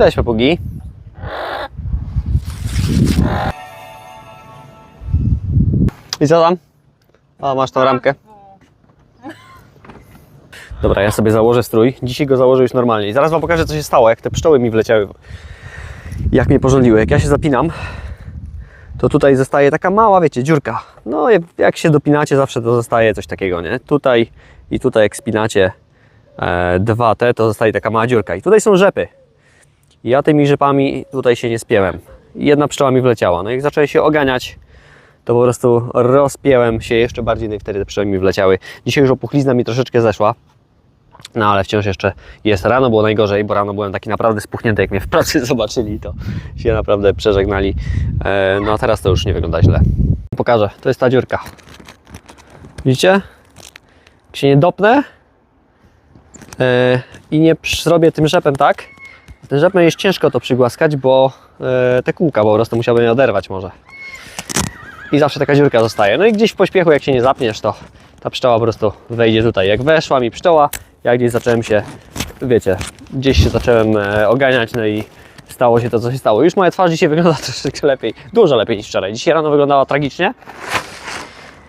Cześć papugi. I co tam? O, masz tą ramkę. Dobra, ja sobie założę strój. Dzisiaj go założę już normalnie. I zaraz Wam pokażę, co się stało, jak te pszczoły mi wleciały. Jak mnie porządliły. Jak ja się zapinam, to tutaj zostaje taka mała, wiecie, dziurka. No, jak się dopinacie, zawsze to zostaje coś takiego, nie? Tutaj i tutaj, jak spinacie e, dwa te, to zostaje taka mała dziurka. I tutaj są rzepy. Ja tymi rzepami tutaj się nie spięłem. I Jedna pszczoła mi wleciała. No i jak zacząłem się oganiać, to po prostu rozpięłem się jeszcze bardziej, no i wtedy te pszczoły mi wleciały. Dzisiaj już opuchlizna mi troszeczkę zeszła. No ale wciąż jeszcze jest. Rano było najgorzej, bo rano byłem taki naprawdę spuchnięty. Jak mnie w pracy zobaczyli, to się naprawdę przeżegnali. E, no a teraz to już nie wygląda źle. Pokażę. To jest ta dziurka. Widzicie? Jak się nie dopnę e, i nie zrobię tym rzepem tak, tym rzepem jest ciężko to przygłaskać, bo e, te kółka po prostu musiałbym je oderwać może. I zawsze taka dziurka zostaje. No i gdzieś w pośpiechu, jak się nie zapniesz, to ta pszczoła po prostu wejdzie tutaj. Jak weszła mi pszczoła, ja gdzieś zacząłem się, wiecie, gdzieś się zacząłem e, oganiać, no i stało się to, co się stało. Już moja twarz dzisiaj wygląda troszeczkę lepiej, dużo lepiej niż wczoraj. Dzisiaj rano wyglądała tragicznie.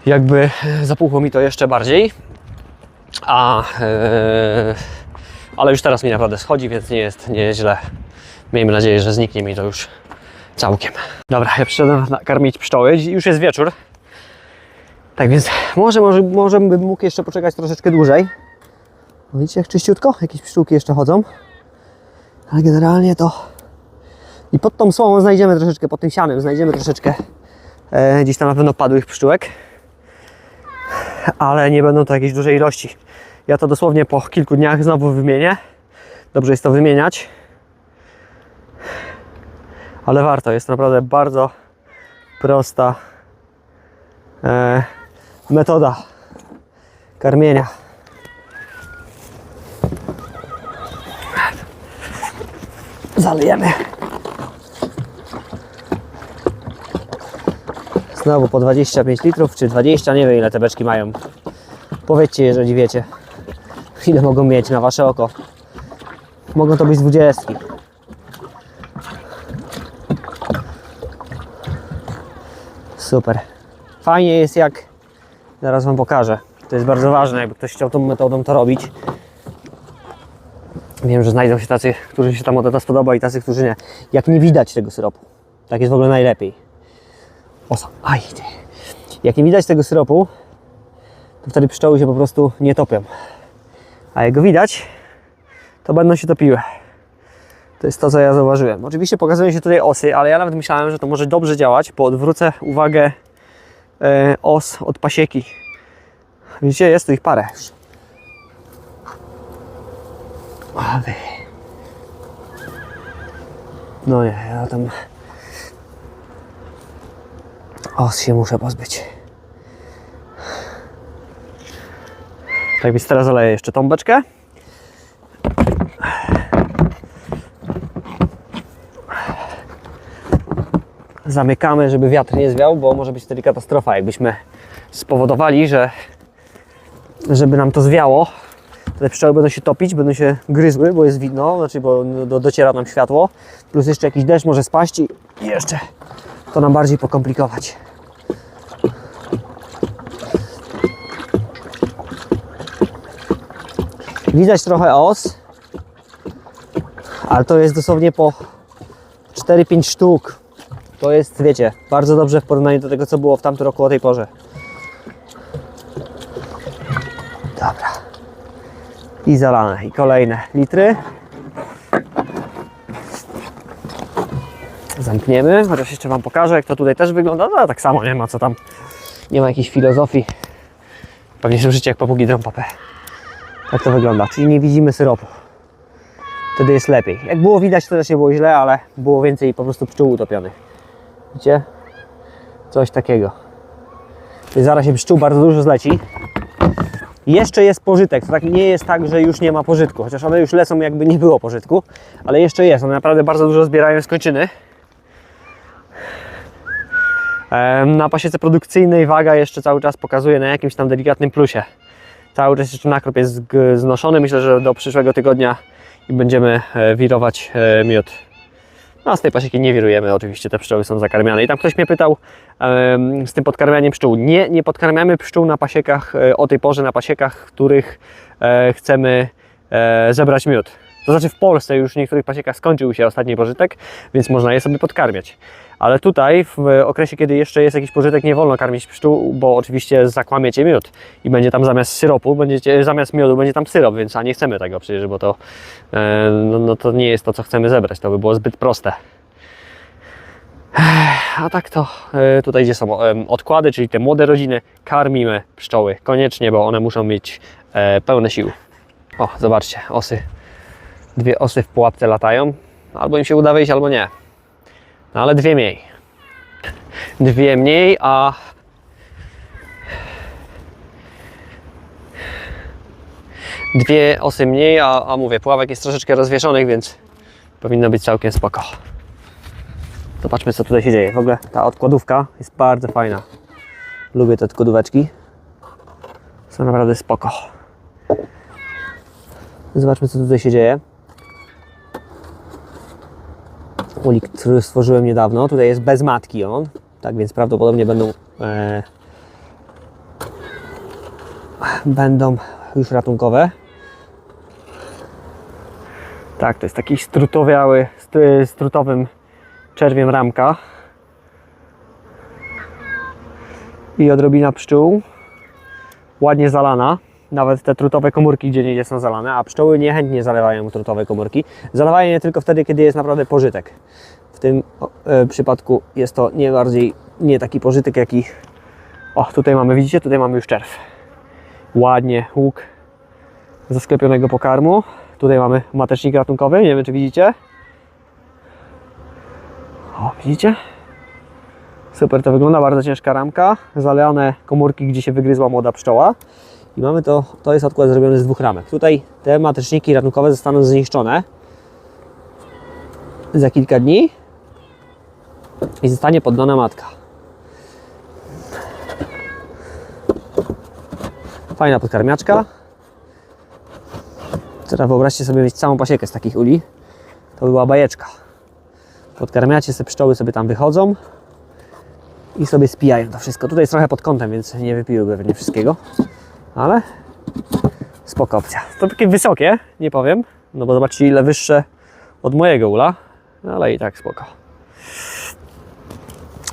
Jakby e, zapuchło mi to jeszcze bardziej. A, ale już teraz mi naprawdę schodzi, więc nie jest, nie jest źle. Miejmy nadzieję, że zniknie mi to już całkiem. Dobra, ja przyszedłem nakarmić pszczoły. Już jest wieczór. Tak więc może, może, może bym mógł jeszcze poczekać troszeczkę dłużej. Widzicie jak czyściutko? Jakieś pszczółki jeszcze chodzą. Ale generalnie to... I pod tą słomą znajdziemy troszeczkę, pod tym sianem znajdziemy troszeczkę e, gdzieś tam na pewno padłych pszczółek. Ale nie będą to jakieś duże ilości. Ja to dosłownie po kilku dniach znowu wymienię. Dobrze jest to wymieniać. Ale warto, jest naprawdę bardzo prosta e, metoda karmienia. Zalejemy. Znowu po 25 litrów, czy 20, nie wiem ile te beczki mają. Powiedzcie, jeżeli wiecie, ile mogą mieć na wasze oko. Mogą to być 20. Super. Fajnie jest jak, zaraz Wam pokażę. To jest bardzo ważne, jakby ktoś chciał tą metodą to robić. Wiem, że znajdą się tacy, którzy się ta metoda spodoba i tacy, którzy nie. Jak nie widać tego syropu. Tak jest w ogóle najlepiej. Osa, aj. Jak nie widać tego syropu, to wtedy pszczoły się po prostu nie topią. A jak go widać, to będą się topiły. To jest to, co ja zauważyłem. Oczywiście pokazują się tutaj osy, ale ja nawet myślałem, że to może dobrze działać, bo odwrócę uwagę e, os od pasieki. Widzicie, jest tu ich parę. Ale... No nie, ja tam... Os się muszę pozbyć. Tak więc teraz zaleję jeszcze tą beczkę. zamykamy, żeby wiatr nie zwiał, bo może być wtedy katastrofa. Jakbyśmy spowodowali, że żeby nam to zwiało, te pszczoły będą się topić, będą się gryzły, bo jest widno, znaczy bo do, dociera nam światło, plus jeszcze jakiś deszcz może spaść i jeszcze to nam bardziej pokomplikować. Widać trochę os, ale to jest dosłownie po 4-5 sztuk. To jest, wiecie, bardzo dobrze w porównaniu do tego, co było w tamtym roku o tej porze. Dobra. I zalane. I kolejne litry. Zamkniemy, chociaż jeszcze Wam pokażę, jak to tutaj też wygląda. No, tak samo, nie ma co tam, nie ma jakiejś filozofii. Pewnie życie jak papugi drą papę. Tak to wygląda, czyli nie widzimy syropu. Wtedy jest lepiej. Jak było widać, to też nie było źle, ale było więcej po prostu pszczół utopionych. Widzicie? Coś takiego. I zaraz się pszczół bardzo dużo zleci. Jeszcze jest pożytek. To tak nie jest tak, że już nie ma pożytku. Chociaż one już lecą jakby nie było pożytku. Ale jeszcze jest. One naprawdę bardzo dużo zbierają z Na pasiece produkcyjnej waga jeszcze cały czas pokazuje na jakimś tam delikatnym plusie. Cały czas jeszcze nakrop jest znoszony. Myślę, że do przyszłego tygodnia będziemy e, wirować e, miód. No, a z tej pasieki nie wirujemy, oczywiście te pszczoły są zakarmiane. I tam ktoś mnie pytał em, z tym podkarmianiem pszczół. Nie, nie podkarmiamy pszczół na pasiekach, e, o tej porze na pasiekach, których e, chcemy e, zebrać miód. To znaczy w Polsce już w niektórych pasiekach skończył się ostatni pożytek, więc można je sobie podkarmiać. Ale tutaj w okresie, kiedy jeszcze jest jakiś pożytek, nie wolno karmić pszczół, bo oczywiście zakłamiecie miód i będzie tam zamiast syropu, będziecie, zamiast miodu będzie tam syrop, więc a nie chcemy tego przecież, bo to, e, no, no to nie jest to, co chcemy zebrać. To by było zbyt proste. A tak to e, tutaj, gdzie są odkłady, czyli te młode rodziny, karmimy pszczoły koniecznie, bo one muszą mieć e, pełne sił. O, zobaczcie, osy. Dwie osy w pułapce latają. Albo im się uda wyjść, albo nie. No ale dwie mniej. Dwie mniej, a dwie osy mniej, a, a mówię, puławek jest troszeczkę rozwieszonych, więc powinno być całkiem spoko. Zobaczmy, co tutaj się dzieje. W ogóle ta odkładówka jest bardzo fajna. Lubię te odkładóweczki. Są naprawdę spoko. Zobaczmy, co tutaj się dzieje. Ulik, który stworzyłem niedawno. Tutaj jest bez matki on. Tak więc prawdopodobnie będą e, będą już ratunkowe. Tak, to jest taki strutowiały, stru- strutowym czerwiem ramka. I odrobina pszczół. Ładnie zalana. Nawet te trutowe komórki gdzie nie są zalane, a pszczoły niechętnie zalewają trutowe komórki. Zalewają je tylko wtedy, kiedy jest naprawdę pożytek. W tym e, przypadku jest to nie bardziej, nie taki pożytek, jaki... O, tutaj mamy, widzicie, tutaj mamy już czerw. Ładnie łuk ze sklepionego pokarmu. Tutaj mamy matecznik ratunkowy, nie wiem czy widzicie. O, widzicie? Super to wygląda, bardzo ciężka ramka, zalane komórki, gdzie się wygryzła młoda pszczoła. I mamy to, to jest odkład zrobiony z dwóch ramek. Tutaj te mateczniki ratunkowe zostaną zniszczone za kilka dni i zostanie poddana matka. Fajna podkarmiaczka. Teraz wyobraźcie sobie mieć całą pasiekę z takich uli. To była bajeczka. Podkarmiacie sobie pszczoły sobie tam wychodzą i sobie spijają to wszystko. Tutaj jest trochę pod kątem, więc nie wypiłyby pewnie wszystkiego, ale spoko opcja. To takie wysokie, nie powiem, no bo zobaczcie ile wyższe od mojego ula, ale i tak spoko.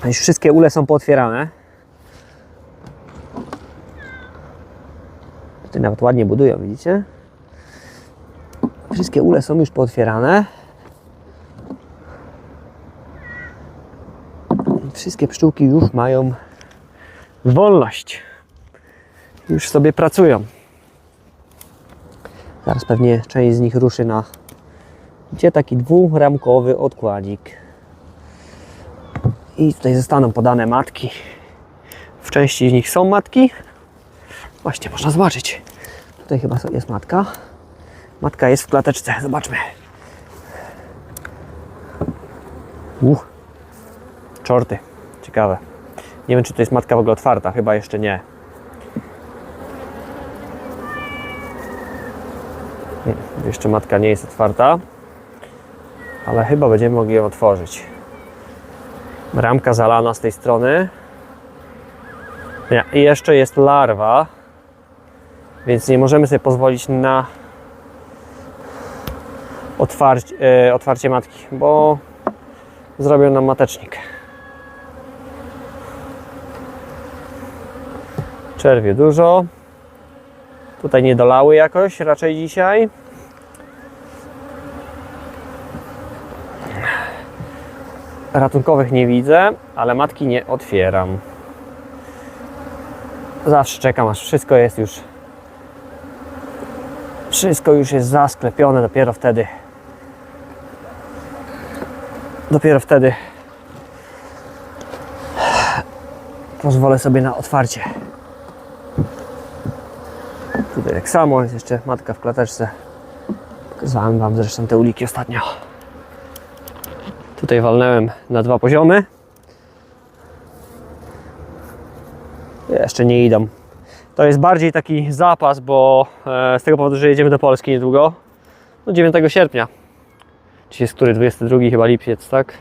Już wszystkie ule są pootwierane. Tutaj nawet ładnie budują, widzicie? Wszystkie ule są już pootwierane. Wszystkie pszczółki już mają wolność. Już sobie pracują. Zaraz pewnie część z nich ruszy na gdzie taki dwuramkowy odkładzik. I tutaj zostaną podane matki. W części z nich są matki. Właśnie można zobaczyć. Tutaj chyba jest matka. Matka jest w klateczce. Zobaczmy. Uh. Czorty. Ciekawe. Nie wiem, czy to jest matka w ogóle otwarta. Chyba jeszcze nie. Jeszcze matka nie jest otwarta. Ale chyba będziemy mogli ją otworzyć. Ramka zalana z tej strony. Nie, i jeszcze jest larwa. Więc nie możemy sobie pozwolić na otwarcie, e, otwarcie matki, bo zrobią nam matecznik. Czerwie dużo. Tutaj nie dolały jakoś raczej dzisiaj. Ratunkowych nie widzę, ale matki nie otwieram. Zawsze czekam, aż wszystko jest już. Wszystko już jest zasklepione, dopiero wtedy. Dopiero wtedy pozwolę sobie na otwarcie. Tutaj tak samo, jest jeszcze matka w klateczce. Pokazałem Wam zresztą te uliki ostatnio. Tutaj walnąłem na dwa poziomy. Jeszcze nie idą. To jest bardziej taki zapas, bo e, z tego powodu, że jedziemy do Polski niedługo. no 9 sierpnia. Dzisiaj jest który? 22 chyba lipiec, tak?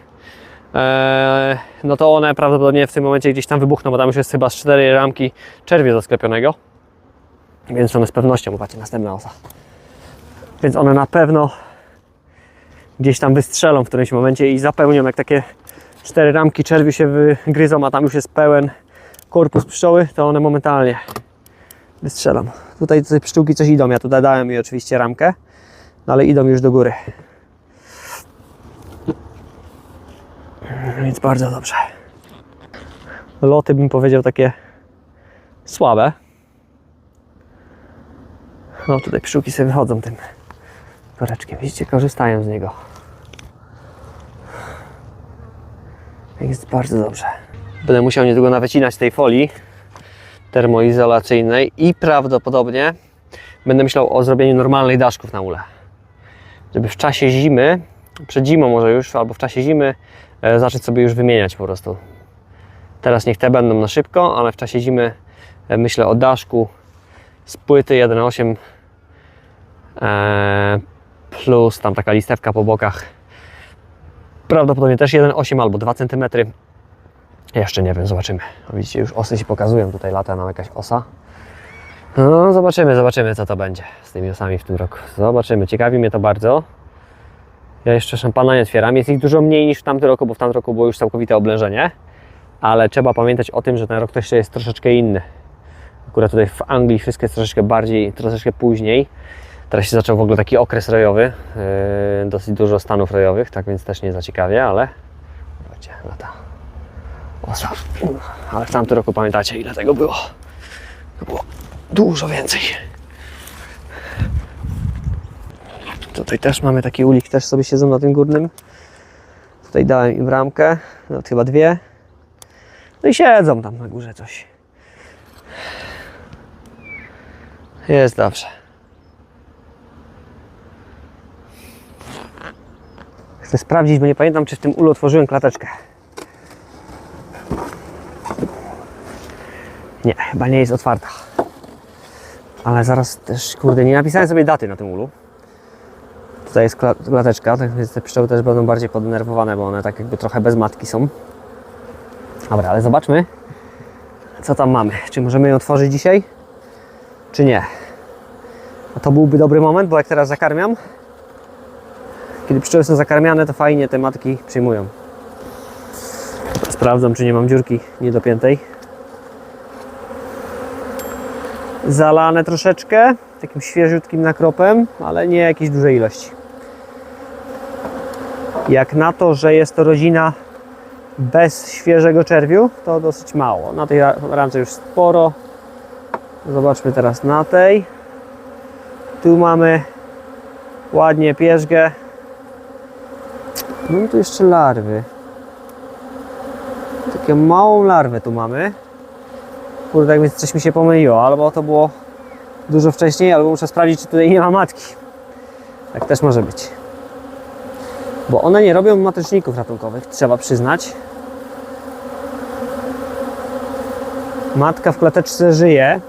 Eee, no to one prawdopodobnie w tym momencie gdzieś tam wybuchną, bo tam już jest chyba z 4 ramki czerwie zasklepionego. Więc one z pewnością, popatrzcie, następna osa. Więc one na pewno gdzieś tam wystrzelą w którymś momencie i zapełnią, jak takie cztery ramki czerwiu się wygryzą, a tam już jest pełen korpus pszczoły, to one momentalnie wystrzelą. Tutaj, tutaj pszczółki coś idą, ja tu dodałem mi oczywiście ramkę, no ale idą już do góry. Więc bardzo dobrze. Loty bym powiedział takie słabe. No tutaj pszczółki sobie wychodzą tym woreczkiem. Widzicie, korzystają z niego. Jest bardzo dobrze. Będę musiał niedługo nawycinać tej folii termoizolacyjnej i prawdopodobnie będę myślał o zrobieniu normalnych daszków na ule. Żeby w czasie zimy, przed zimą może już, albo w czasie zimy e, zacząć sobie już wymieniać po prostu. Teraz niech te będą na szybko, ale w czasie zimy e, myślę o daszku z płyty 1.8 e, plus tam taka listewka po bokach. Prawdopodobnie też 1,8 albo 2 cm. Jeszcze nie wiem, zobaczymy. Widzicie, już osy się pokazują. Tutaj lata nam jakaś osa. No, zobaczymy, zobaczymy, co to będzie z tymi osami w tym roku. Zobaczymy. Ciekawi mnie to bardzo. Ja jeszcze szampana nie otwieram. Jest ich dużo mniej niż w tamtym roku, bo w tamtym roku było już całkowite oblężenie. Ale trzeba pamiętać o tym, że ten rok też jest troszeczkę inny. Akurat tutaj w Anglii wszystko jest troszeczkę bardziej, troszeczkę później. Teraz się zaczął w ogóle taki okres rojowy, yy, dosyć dużo stanów rojowych, tak więc też nie za ciekawie, ale zobaczcie, lata osa. Ale w tamtym roku pamiętacie ile tego było? To było dużo więcej. Tutaj też mamy taki ulik, też sobie siedzą na tym górnym. Tutaj dałem im ramkę, no chyba dwie. No i siedzą tam na górze coś. Jest dobrze. Chcę sprawdzić, bo nie pamiętam, czy w tym ulu otworzyłem klateczkę. Nie, chyba nie jest otwarta. Ale zaraz też, kurde, nie napisałem sobie daty na tym ulu. Tutaj jest kla- klateczka, tak więc te pszczoły też będą bardziej poddenerwowane, bo one tak jakby trochę bez matki są. Dobra, ale zobaczmy, co tam mamy. Czy możemy ją otworzyć dzisiaj, czy nie? A to byłby dobry moment, bo jak teraz zakarmiam, kiedy pszczoły są zakarmiane, to fajnie te matki przyjmują. Sprawdzam, czy nie mam dziurki niedopiętej. Zalane troszeczkę, takim świeżutkim nakropem, ale nie jakiejś dużej ilości. Jak na to, że jest to rodzina bez świeżego czerwiu, to dosyć mało. Na tej ra- ramce już sporo. Zobaczmy teraz na tej. Tu mamy ładnie pierzgę. No tu jeszcze larwy. Takie małą larwę tu mamy. Kurde, tak więc coś mi się pomyliło, albo to było dużo wcześniej, albo muszę sprawdzić, czy tutaj nie ma matki. Tak też może być. Bo one nie robią mateczników ratunkowych, trzeba przyznać. Matka w klateczce żyje.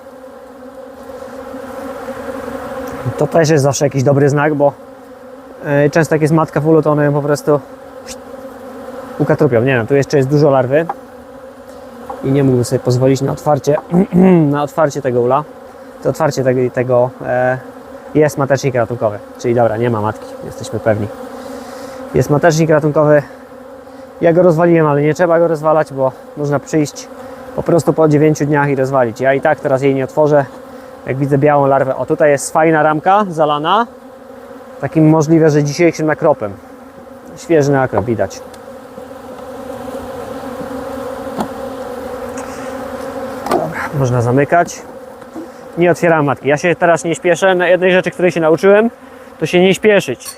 To też jest zawsze jakiś dobry znak, bo często jak jest matka w ulu, to one ją po prostu ukatrupią. Nie wiem, tu jeszcze jest dużo larwy i nie mógłbym sobie pozwolić na otwarcie, na otwarcie tego ula. To otwarcie tego, tego e, jest matecznik ratunkowy, czyli dobra, nie ma matki, jesteśmy pewni. Jest matecznik ratunkowy. Ja go rozwaliłem, ale nie trzeba go rozwalać, bo można przyjść po prostu po 9 dniach i rozwalić. Ja i tak teraz jej nie otworzę. Jak widzę białą larwę, o tutaj jest fajna ramka zalana, takim możliwe, że dzisiejszym nakropem. Świeży nakrop widać. Można zamykać. Nie otwieram matki. Ja się teraz nie śpieszę. Na jednej rzeczy, której się nauczyłem, to się nie śpieszyć.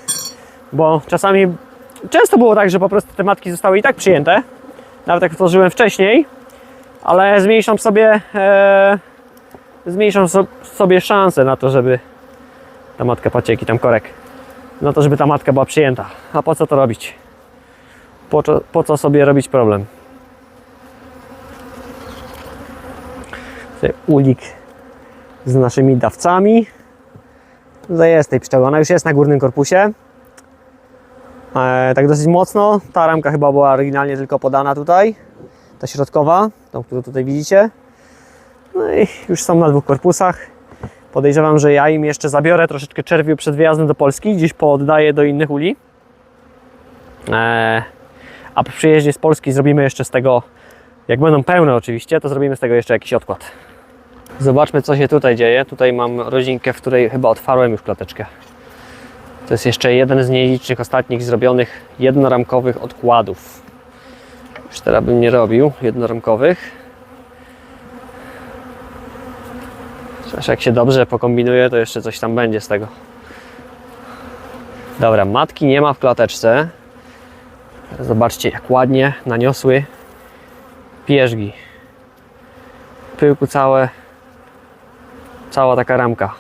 Bo czasami, często było tak, że po prostu te matki zostały i tak przyjęte. Nawet jak otworzyłem wcześniej, ale zmniejszam sobie, e, zmniejszam so, sobie szansę na to, żeby ta matka, patrzcie jaki tam korek, na to, żeby ta matka była przyjęta. A po co to robić? Po, co- po co sobie robić problem? Ulik z naszymi dawcami. Tutaj jest tej pszczoły. Ona już jest na górnym korpusie. E, tak dosyć mocno. Ta ramka chyba była oryginalnie tylko podana tutaj. Ta środkowa, tą, którą tutaj widzicie. No i już są na dwóch korpusach. Podejrzewam, że ja im jeszcze zabiorę troszeczkę czerwiu przed wyjazdem do Polski. Gdzieś pooddaję do innych uli. E, a po przyjeździe z Polski zrobimy jeszcze z tego, jak będą pełne oczywiście, to zrobimy z tego jeszcze jakiś odkład. Zobaczmy, co się tutaj dzieje. Tutaj mam rodzinkę, w której chyba otwarłem już klateczkę. To jest jeszcze jeden z nielicznych ostatnich zrobionych jednoramkowych odkładów. Już teraz bym nie robił jednoramkowych. Chociaż jak się dobrze pokombinuje, to jeszcze coś tam będzie z tego. Dobra, matki nie ma w klateczce. Zobaczcie, jak ładnie naniosły pierzgi. Pyłku całe, cała taka ramka.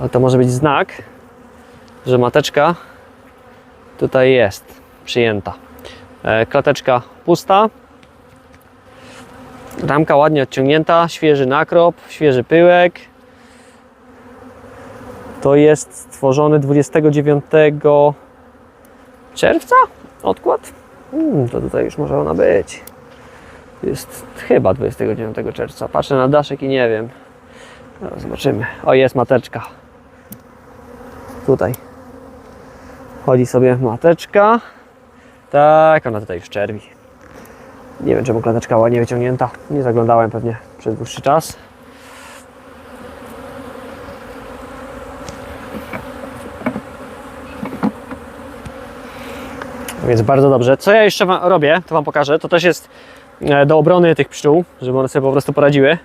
Ale to może być znak, że mateczka tutaj jest przyjęta. E, Klateczka pusta. Ramka ładnie odciągnięta, świeży nakrop, świeży pyłek. To jest stworzony 29 czerwca odkład. Hmm, to tutaj już może ona być. Jest chyba 29 czerwca. Patrzę na daszek i nie wiem. Zobaczymy. O, jest mateczka. Tutaj. Chodzi sobie mateczka. Tak, ona tutaj już czerwi. Nie wiem, czemu klateczka ładnie wyciągnięta. Nie zaglądałem pewnie przez dłuższy czas. Więc bardzo dobrze. Co ja jeszcze robię, to Wam pokażę. To też jest e, do obrony tych pszczół, żeby one sobie po prostu poradziły.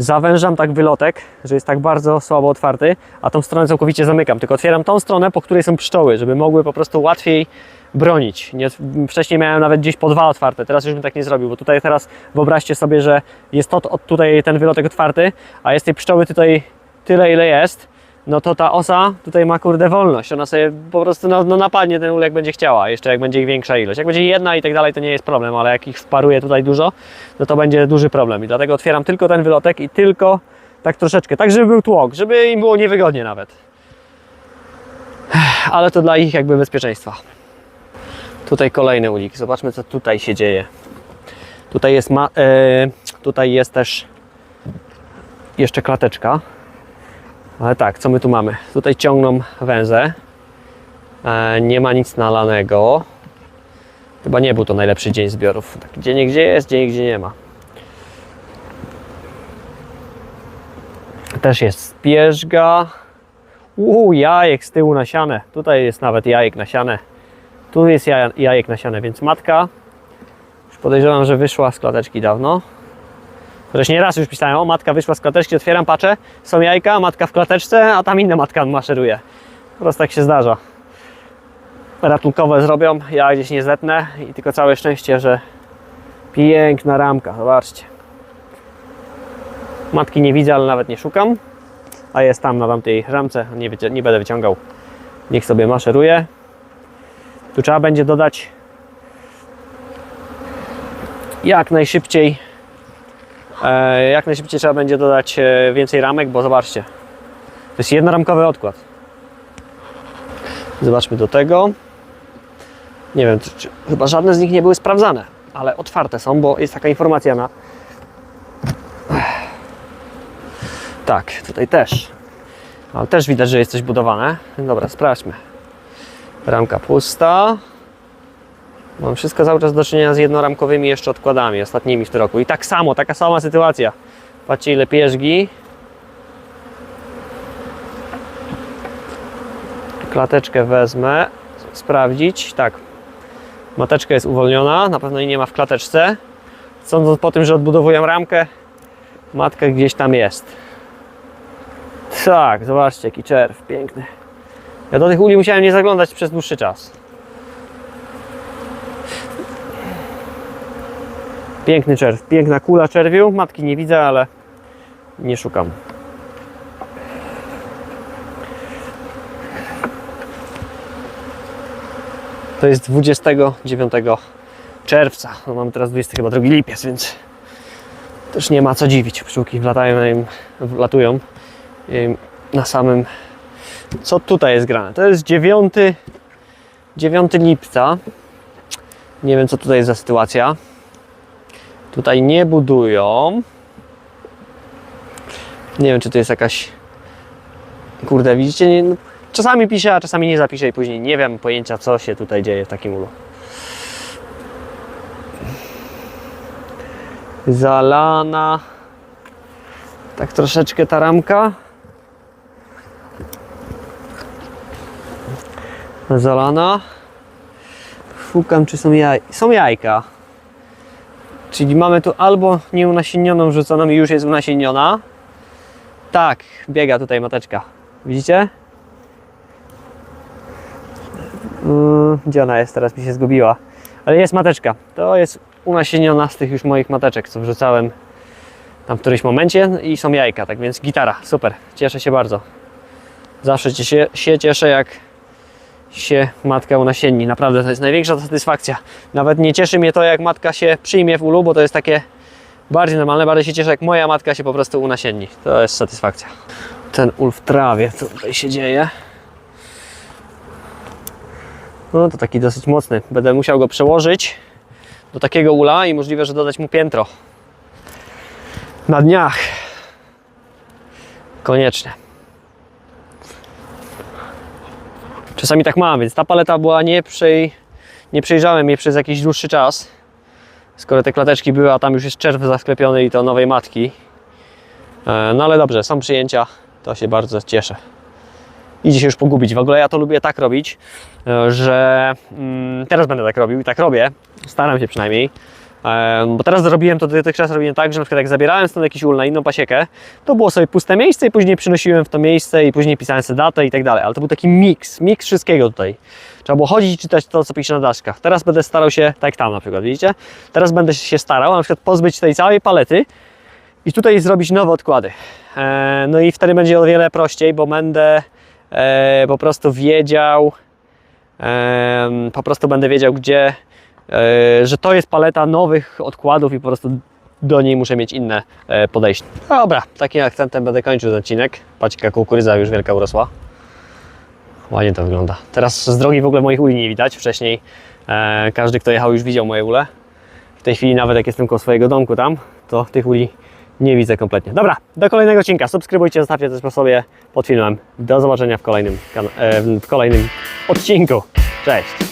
Zawężam tak wylotek, że jest tak bardzo słabo otwarty, a tą stronę całkowicie zamykam. Tylko otwieram tą stronę, po której są pszczoły, żeby mogły po prostu łatwiej bronić. Nie, wcześniej miałem nawet gdzieś po dwa otwarte, teraz już bym tak nie zrobił, bo tutaj teraz wyobraźcie sobie, że jest to, tutaj ten wylotek otwarty, a jest tej pszczoły tutaj tyle, ile jest, no to ta osa tutaj ma kurde wolność. Ona sobie po prostu no, no napadnie ten ul jak będzie chciała, jeszcze jak będzie ich większa ilość. Jak będzie jedna i tak dalej, to nie jest problem, ale jak ich wparuje tutaj dużo, no to będzie duży problem. I dlatego otwieram tylko ten wylotek i tylko tak troszeczkę, tak żeby był tłok, żeby im było niewygodnie nawet. Ale to dla ich jakby bezpieczeństwa. Tutaj kolejny ulik. Zobaczmy, co tutaj się dzieje. Tutaj jest, ma, e, tutaj jest też jeszcze klateczka. Ale tak, co my tu mamy? Tutaj ciągną węże. Nie ma nic nalanego. Chyba nie był to najlepszy dzień zbiorów. Tak, gdzie nie gdzie jest, gdzie nie ma. Też jest spierzga. Uuu, jajek z tyłu nasiane. Tutaj jest nawet jajek nasiane. Tu jest jajek nasiane, więc matka już podejrzewam, że wyszła z klateczki dawno. Chociaż nie raz już pisałem, o matka wyszła z klateczki, otwieram, patrzę, są jajka, matka w klateczce, a tam inna matka maszeruje. Po prostu tak się zdarza. Ratunkowe zrobią, ja gdzieś nie zetnę i tylko całe szczęście, że piękna ramka, zobaczcie. Matki nie widzę, ale nawet nie szukam, a jest tam na tamtej ramce, nie, nie będę wyciągał. Niech sobie maszeruje. Tu trzeba będzie dodać jak najszybciej jak najszybciej trzeba będzie dodać e, więcej ramek, bo zobaczcie. To jest jednoramkowy odkład. Zobaczmy do tego. Nie wiem, czy, czy, chyba żadne z nich nie były sprawdzane ale otwarte są, bo jest taka informacja na tak, tutaj też. Ale też widać, że jest coś budowane. Dobra, sprawdźmy. Ramka pusta. Mam wszystko cały czas do czynienia z jednoramkowymi jeszcze odkładami, ostatnimi w tym roku. I tak samo, taka sama sytuacja. Patrzcie ile pierzgi. Klateczkę wezmę, sprawdzić. Tak, mateczka jest uwolniona, na pewno jej nie ma w klateczce. Sądząc po tym, że odbudowuję ramkę, matka gdzieś tam jest. Tak, zobaczcie jaki czerw, piękny. Ja do tych uli musiałem nie zaglądać przez dłuższy czas. Piękny czerw, piękna kula czerwiu. Matki nie widzę, ale nie szukam. To jest 29 czerwca. No mamy teraz 20 chyba 2 lipiec, więc też nie ma co dziwić. Pszczółki wlatają, wlatują na samym Co tutaj jest grane? To jest 9, 9 lipca. Nie wiem, co tutaj jest za sytuacja. Tutaj nie budują. Nie wiem, czy to jest jakaś. Kurde, widzicie? Nie, no, czasami piszę, a czasami nie zapiszę i później nie wiem pojęcia, co się tutaj dzieje w takim ulu. Zalana. Tak troszeczkę ta ramka. Zalana. Szukam, czy są jaj... Są jajka. Czyli mamy tu albo nieunasienioną rzuconą i już jest unasieniona. Tak, biega tutaj mateczka. Widzicie? Yy, Gdzie ona jest? Teraz mi się zgubiła. Ale jest mateczka. To jest unasieniona z tych już moich mateczek, co wrzucałem tam w którymś momencie i są jajka, tak więc gitara, super, cieszę się bardzo. Zawsze się, się cieszę, jak się matka unasienni, naprawdę to jest największa satysfakcja. Nawet nie cieszy mnie to, jak matka się przyjmie w ulu, bo to jest takie bardziej normalne, bardziej się cieszę, jak moja matka się po prostu unasienni. To jest satysfakcja. Ten ul w trawie, co tutaj się dzieje? No to taki dosyć mocny. Będę musiał go przełożyć do takiego ula i możliwe, że dodać mu piętro. Na dniach. Koniecznie. Czasami tak mam, więc ta paleta była nie, przej... nie przejrzałem jej przez jakiś dłuższy czas. Skoro te klateczki były, a tam już jest czerw zasklepiony i to nowej matki. E, No ale dobrze, są przyjęcia, to się bardzo cieszę. Idzie się już pogubić. W ogóle ja to lubię tak robić, e, że mm, teraz będę tak robił i tak robię. Staram się przynajmniej. Bo teraz zrobiłem to dotychczas robiłem tak, że na przykład jak zabierałem stąd jakiś ul na inną pasiekę, to było sobie puste miejsce i później przynosiłem w to miejsce i później pisałem sobie datę i tak dalej. Ale to był taki miks, miks wszystkiego tutaj. Trzeba było chodzić i czytać to, co pisze na daszkach. Teraz będę starał się, tak tam na przykład, widzicie? Teraz będę się starał na przykład pozbyć tej całej palety i tutaj zrobić nowe odkłady. E, No i wtedy będzie o wiele prościej, bo będę e, po prostu wiedział, po prostu będę wiedział, gdzie, że to jest paleta nowych odkładów i po prostu do niej muszę mieć inne e, podejście. Dobra, takim akcentem będę kończył ten odcinek. Jaka kukurydza już wielka urosła. Ładnie to wygląda. Teraz z drogi w ogóle moich uli nie widać. Wcześniej e, każdy, kto jechał, już widział moje ule. W tej chwili nawet jak jestem koło swojego domku tam, to tych uli nie widzę kompletnie. Dobra, do kolejnego odcinka. Subskrybujcie, zostawcie coś po sobie pod filmem. Do zobaczenia w kolejnym, e, w kolejnym odcinku. Cześć!